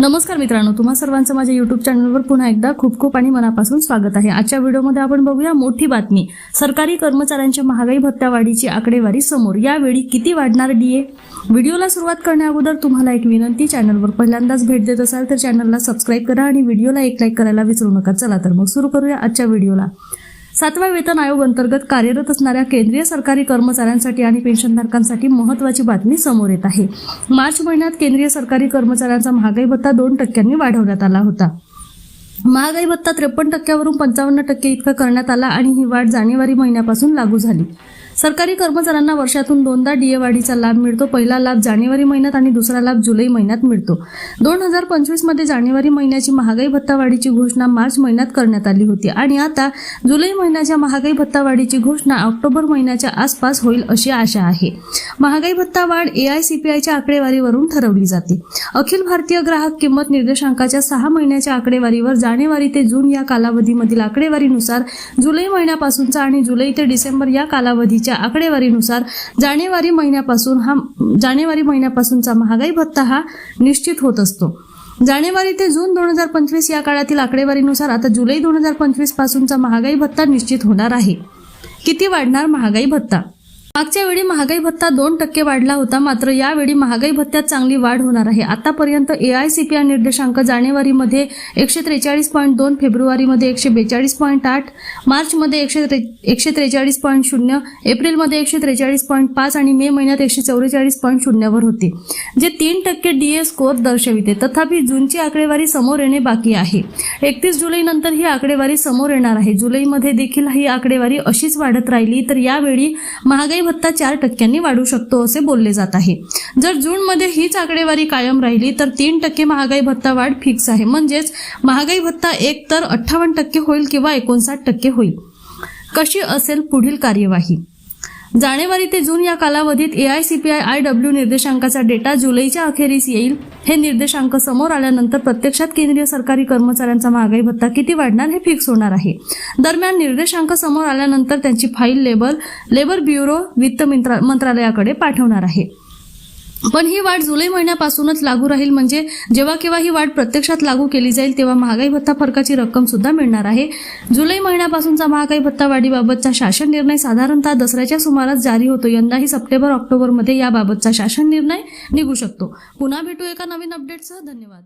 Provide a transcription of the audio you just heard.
नमस्कार मित्रांनो तुम्हा सर्वांचं माझ्या युट्यूब चॅनलवर पुन्हा एकदा खूप खूप आणि मनापासून स्वागत आहे. आजच्या व्हिडिओमध्ये आपण बघूया मोठी बातमी. सरकारी कर्मचाऱ्यांच्या महागाई भत्तावाढीची आकडेवारी समोर. यावेळी किती वाढणार डीए व्हिडिओला सुरुवात करण्या अगोदर तुम्हाला एक विनंती चॅनलवर पहिल्यांदाच भेट देत असाल तर चॅनलला सबस्क्राईब करा आणि व्हिडिओला एक लाईक करायला विसरू नका. चला तर मग सुरू करूया आजच्या व्हिडिओला. सातव्या वेतन आयोग अंतर्गत कार्यरत असणाऱ्या केंद्रीय सरकारी कर्मचाऱ्यांसाठी आणि पेन्शनधारकांसाठी महत्वाची बातमी समोर येत आहे. मार्च महिन्यात केंद्रीय सरकारी कर्मचाऱ्यांचा महागाई भत्ता दोन टक्क्यांनी वाढवण्यात आला होता. महागाई भत्ता त्रेपन्न टक्क्यावरून पंचावन्न टक्के इतका करण्यात आला आणि ही वाढ जानेवारी महिन्यापासून लागू झाली. सरकारी कर्मचाऱ्यांना वर्षातून दोनदा डीए वाढीचा लाभ मिळतो. पहिला लाभ जानेवारी महिन्यात आणि दुसरा लाभ जुलै महिन्यात मिळतो. दोन हजार पंचवीसमध्ये जानेवारी महिन्याची महागाई भत्ता वाढीची घोषणा मार्च महिन्यात करण्यात आली होती. आणि आता जुलै महिन्याच्या महागाई भत्ता वाढीची घोषणा ऑक्टोबर महिन्याच्या आसपास होईल अशी आशा आहे. महागाई भत्ता वाढ एआयसीपीआयच्या आकडेवारीवरून ठरवली जाते. अखिल भारतीय ग्राहक किंमत निर्देशांकाच्या सहा महिन्याच्या आकडेवारीवर जानेवारी ते जून या कालावधीमधील आकडेवारीनुसार जुलै महिन्यापासूनचा आणि जुलै ते डिसेंबर या कालावधीच्या आकडेवारीनुसार जानेवारी महिन्यापासून हा जानेवारी महिन्यापासूनचा महागाई भत्ता हा निश्चित होत असतो. जानेवारी ते जून दोन हजार पंचवीस या काळातील आकडेवारीनुसार आता जुलै दोन हजार पंचवीस पासूनचा महागाई भत्ता निश्चित होणार आहे. किती वाढणार महागाई भत्ता? मागच्या वेळी महागाई भत्ता दोन टक्के वाढला होता मात्र यावेळी महागाई भत्त्यात चांगली वाढ होणार आहे. आतापर्यंत एआयसीपीआय निर्देशांक जानेवारीमध्ये एकशे त्रेचाळीस पॉईंट दोन फेब्रुवारीमध्ये एकशे बेचाळीस पॉईंट आठ मार्चमध्ये एकशे त्रे एकशे त्रेचाळीस पॉईंट शून्य एप्रिलमध्ये एकशे त्रेचाळीस पॉईंट पाच आणि मे महिन्यात एकशे चौवेचाळीस पॉईंट शून्यवर होते जे तीन टक्के डीए स्कोअर दर्शविते. तथापि जूनची आकडेवारी समोर येणे बाकी आहे. एकतीस जुलैनंतर ही आकडेवारी समोर येणार आहे. जुलैमध्ये देखील ही आकडेवारी अशीच वाढत राहिली तर यावेळी महागाई भत्ता चार टक्क्यांनी वाढू शकतो असे बोलले जात आहे. जर जूनमध्ये हीच आकडेवारी कायम राहिली तर तीन टक्के महागाई भत्ता वाढ फिक्स आहे. म्हणजेच महागाई भत्ता एक तर अठ्ठावन्न टक्के होईल किंवा एकोणसाठ टक्के होईल. कशी असेल पुढील कार्यवाही? जानेवारी ते जून या कालावधीत A I C P I I W निर्देशांकाचा data जुलैच्या अखेरीस येईल. हे निर्देशांक समोर आल्यानंतर प्रत्यक्षात केंद्रीय सरकारी कर्मचाऱ्यांचा महागाई भत्ता किती वाढणार हे फिक्स होणार आहे. दरम्यान निर्देशांक समोर आल्यानंतर त्यांची फाईल लेबर लेबर ब्युरो वित्त मंत्रा- मंत्रालयाकडे पाठवणार आहे. पण ही वाढ जुलै महिन्यापासूनच लागू राहील म्हणजे जेव्हा केव्हा ही वाढ प्रत्यक्षात लागू केली जाईल तेव्हा महागाई भत्ता फरकाची रक्कम सुद्धा मिळणार आहे. जुलै महिन्यापासूनचा महागाई भत्ता वाढीबाबतचा शासन निर्णय साधारणतः दसऱ्याच्या सुमारास जारी होतो. यंदाही सप्टेंबर ऑक्टोबरमध्ये याबाबतचा शासन निर्णय निघू शकतो. पुन्हा भेटू एका नवीन अपडेटसह धन्यवाद.